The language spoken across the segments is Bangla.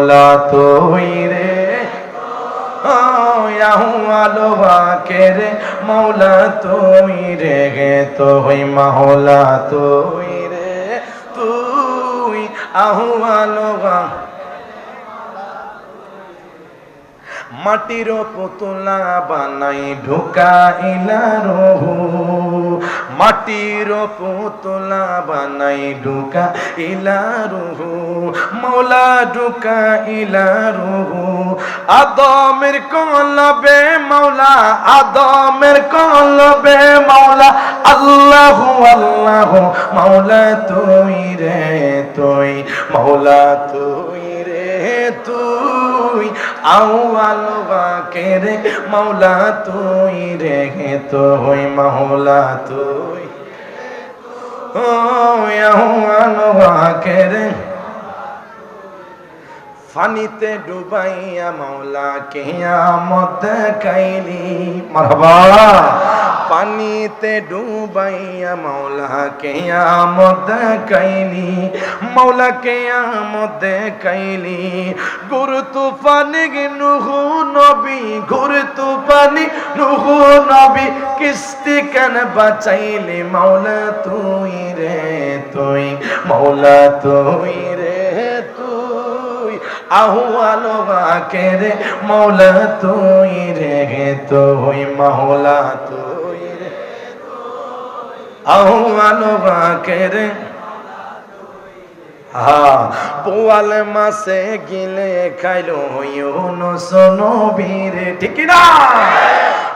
মৌলা তুই রে। আলো রে মৌলা তুই রে গে। তুই মহলা তুই রে। তুই আহু আলো মাটির পুতুলা বানাই ঢুকাইলা রহু। মাটির পুতুলা বানাই ঢুকাইলা রহু। মৌলা ঢুকাইলা রহু। আদমের কলবে মৌলা, আদমের কলবে মৌলা। আল্লাহ আল্লাহ, মৌলা তুই রে তুই, মৌলা তুই তুই, আউয়াল বাকের মাওলা তুই রে তুই, মাওলা তুই। ও আউয়াল বাকের ফানিতে ডুবাইয়া মাওলা কেয়ামত কাইলি মারহাবা। পানিতে ডুবাইয়া মাওলা কেয়ামত কাইলি মাওলা কেয়ামত কাইলি গুরু তুফানি নুহু নবী গুরু তুফানি নুহু নবী, কিস্তি কেন বাঁচাইলি? মাওলা তুই রে, তুই মৌলা তুই রে। আহুয়ালো বাকে রে মৌলা তুই রে, তুই মৌলা তুই রে। আহুয়ালো বাকে রে পোয়াল মাসে গিলে খাইলো ইউনো সোনো বীরে ঠিক না?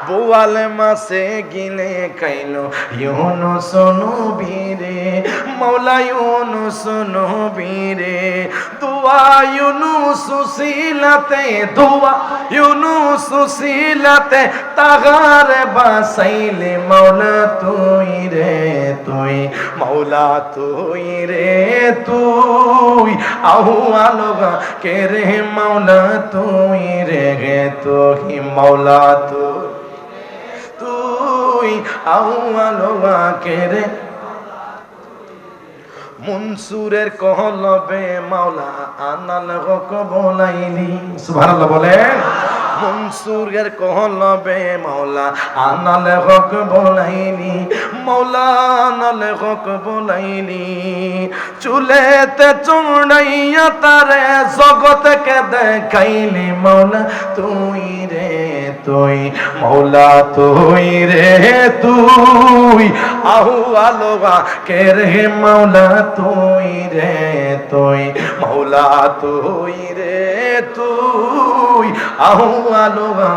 বোয়াল মাসে গিলে খাইলো ইউনো সোনো বীরে মৌলা ইউনো সোনো বীরে দুয়া ইউনু সুশীলাতে দুয়া ইউনু সুশীলাতে তাগার বাসাইলে মৌলা তুই রে তুই মৌলা তুই রে তুই আহু আলোগা কে রে মৌলা তুই রে গে তুই মৌলা তুই তুই আহু আলোগা কে রে মনসুরের কহলবে মাওলা আনাল হক বলাইলি সুবহানাল্লাহ বলেন। মনসুরের কহলবে মাওলা আনাল হক বলাইলি মাওলা আনাল হক বলাইলি চুলেতে চুড়াইয়া তারে জগতকে দেখাইলি মাওলা, তুই রে তুই মাওলা তুই রে তুই আহু আলোগা কে রে মাওলা তুই রে তুই মাওলা তুই রে তুই আহু আলোগা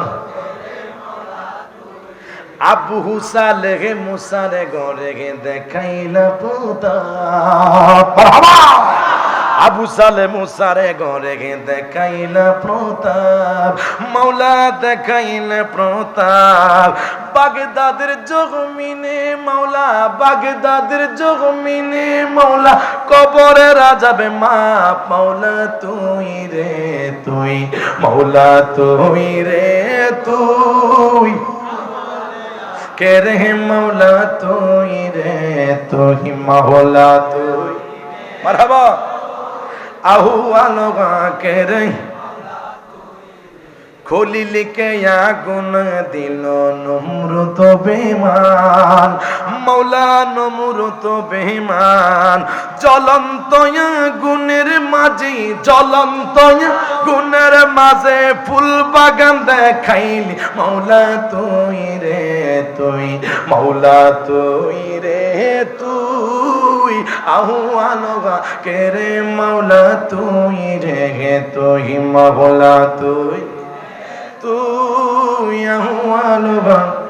আবু হুসালে গে মুসারে গরে গে দেখাইলা পুতা। আবু সালে মুসারে গে দেখাইলা প্রতাপ, মাওলা দেখাইলে প্রতাপ। বাগদাদের জগমিনে মাওলা, বাগদাদের জগমিনে মাওলা, কবরে রাজাবে মা মাওলা, তুই রে তুই, মাওলা, তুই রে তুই। কে রে মাওলা, তুই রে তুই, মাওলা, তুই। মারহাবা। আহু আলোগা কে রে। খলিলিকে আগুন দিল নমরুত বেমান মৌলা নমরুত বেমান জ্বলন্ত গুণের মাঝে, জ্বলন্ত গুণের মাঝে ফুল বাগান দেখাইলি, মৌলা তুই রে তুই, মৌলা তুই রে তুই। আহু আলোগা কে রে মাওলা তুই রে হে তুই মাওলা তুই। তুই আহু আলোগা